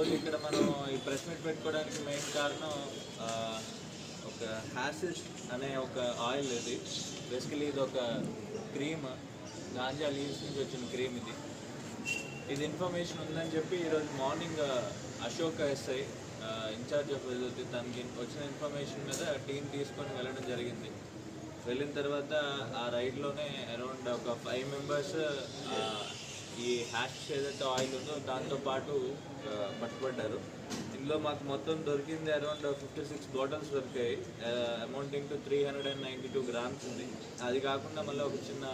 ఈరోజు ఇక్కడ మనం ఈ ప్రెస్ మీట్ పెట్టుకోవడానికి మెయిన్ కారణం ఒక హ్యాసిస్ అనే ఒక ఆయిల్ ఇది. బేసికలీ ఇది ఒక క్రీమ్ గాంజా లీవ్స్ నుంచి వచ్చిన క్రీమ్ ఇది. ఇది ఇన్ఫర్మేషన్ ఉందని చెప్పి ఈరోజు morning Ashok SI incharge of వెల్లుతి తనకి వచ్చిన ఇన్ఫర్మేషన్ మీద టీం తీసుకొని వెళ్ళడం జరిగింది. వెళ్ళిన తర్వాత ఆ రైడ్లోనే అరౌండ్ ఒక ఫైవ్ మెంబర్స్ ఈ హ్యాష్ ఏదైతే ఆయిల్ ఉందో దాంతో పాటు పట్టుబడ్డారు. ఇందులో మాకు మొత్తం దొరికింది అరౌండ్ ఫిఫ్టీ సిక్స్ బాటిల్స్ దొరికాయి. Amounting to three hundred and ninety two grams ఉంది. అది కాకుండా మళ్ళీ ఒక చిన్న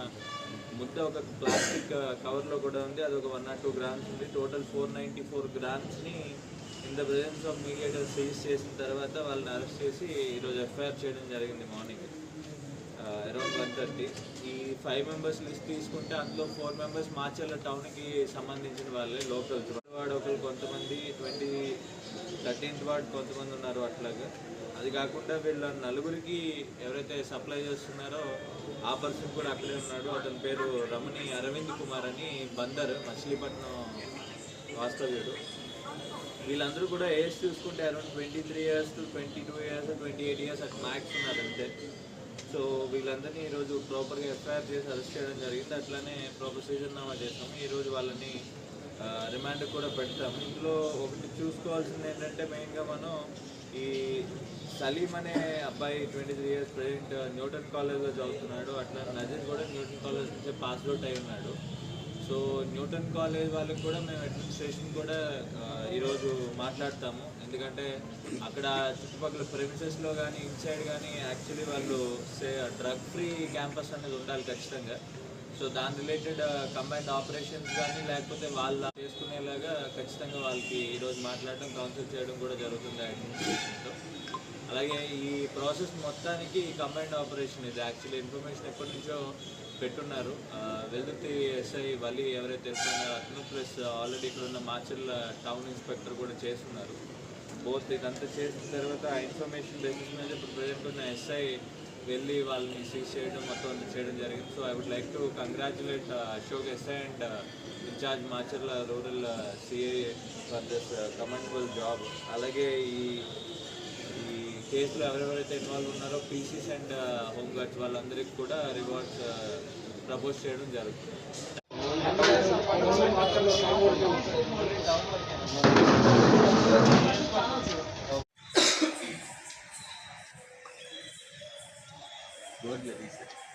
ముద్ద ఒక ప్లాస్టిక్ కవర్లో కూడా ఉంది. అది ఒక వన్ నాట్ టూ గ్రామ్స్ ఉంది. Total four ninety four గ్రామ్స్ని in the presence of mediator seize చేసిన తర్వాత వాళ్ళని అరెస్ట్ చేసి ఈరోజు ఎఫ్ఐఆర్ చేయడం జరిగింది మార్నింగ్. Around one thirty. ఈ ఫైవ్ మెంబర్స్ లిస్ట్ తీసుకుంటే అందులో ఫోర్ మెంబర్స్ మాచర్ల టౌన్కి సంబంధించిన వాళ్ళే లోకల్ వాడు ఒకరు కొంతమంది ట్వంటీ థర్టీన్త్ వార్డ్ కొంతమంది ఉన్నారు అట్లాగా. అది కాకుండా వీళ్ళ నలుగురికి ఎవరైతే సప్లై చేస్తున్నారో ఆ పర్సన్ కూడా అక్కడే ఉన్నాడు. అతని పేరు రమణి అరవింద్ కుమార్ అని బందర్ మచిలీపట్నం వాస్తవ్యుడు. వీళ్ళందరూ కూడా ఏజ్ చూసుకుంటే around twenty three years to twenty two years twenty eight years అటు మ్యాక్స్ ఉన్నారు అంతే సో వీళ్ళందరినీ ఈరోజు ప్రాపర్గా ఎఫ్ఐఆర్ చేసి అరెస్ట్ చేయడం జరిగింది. అట్లానే ప్రాపర్ సీజన్నామా చేసాము ఈరోజు వాళ్ళని రిమాండ్ కూడా పెడతాము. ఇందులో ఒకటి చూసుకోవాల్సింది ఏంటంటే మెయిన్గా మనం ఈ సలీం అనే అబ్బాయి twenty three years present Newton కాలేజ్లో చదువుతున్నాడు. అట్లా నజీర్ కూడా న్యూటన్ కాలేజ్ నుంచి పాస్ అవుట్ అయి ఉన్నాడు. సో న్యూటన్ కాలేజ్ వాళ్ళకి కూడా మేము అడ్మినిస్ట్రేషన్ కూడా ఈరోజు మాట్లాడతాము. ఎందుకంటే అక్కడ చుట్టుపక్కల ప్రెమిసెస్లో కానీ ఇన్సైడ్ కానీ యాక్చువల్లీ వాళ్ళు సే డ్రగ్ ఫ్రీ క్యాంపస్ అనేది ఉండాలి ఖచ్చితంగా. సో దాని రిలేటెడ్ కంబైన్డ్ ఆపరేషన్స్ కానీ లేకపోతే వాళ్ళు చేసుకునేలాగా ఖచ్చితంగా వాళ్ళకి ఈరోజు మాట్లాడడం కౌన్సిల్ చేయడం కూడా జరుగుతుంది అడ్మినిస్ట్రేషన్తో అలాగే ఈ ప్రాసెస్ మొత్తానికి కంబైన్డ్ ఆపరేషన్ ఇది. యాక్చువల్లీ ఇన్ఫర్మేషన్ ఎప్పటి నుంచో పెట్టున్నారు. ఆ, వెల్దుర్తి ఎస్ఐ వలి ఎవరైతే ఎస్ఐన్నారో అతను ప్లస్ ఆల్రెడీ ఇక్కడ ఉన్న మాచర్ల టౌన్ ఇన్స్పెక్టర్ కూడా చేస్తున్నారు. బోత్ ఇదంతా చేసిన తర్వాత ఆ ఇన్ఫర్మేషన్ బేసిస్ మీద ఇప్పుడు ప్రజెంట్ ఉన్న ఎస్ఐ వెళ్ళి వాళ్ళని సీజ్ చేయడం మొత్తం అంతా చేయడం జరిగింది. So I would like to congratulate Ashok SI and incharge Macherla rural CI for this commendable job అలాగే ఈ కేసులో ఎవరెవరైతే ఇన్వాల్వ్ ఉన్నారో పీసీస్ అండ్ హోంగార్డ్స్ వాళ్ళందరికీ కూడా రివార్డ్స్ ప్రపోజ్ uh, చేయడం జరుగుతుంది Good.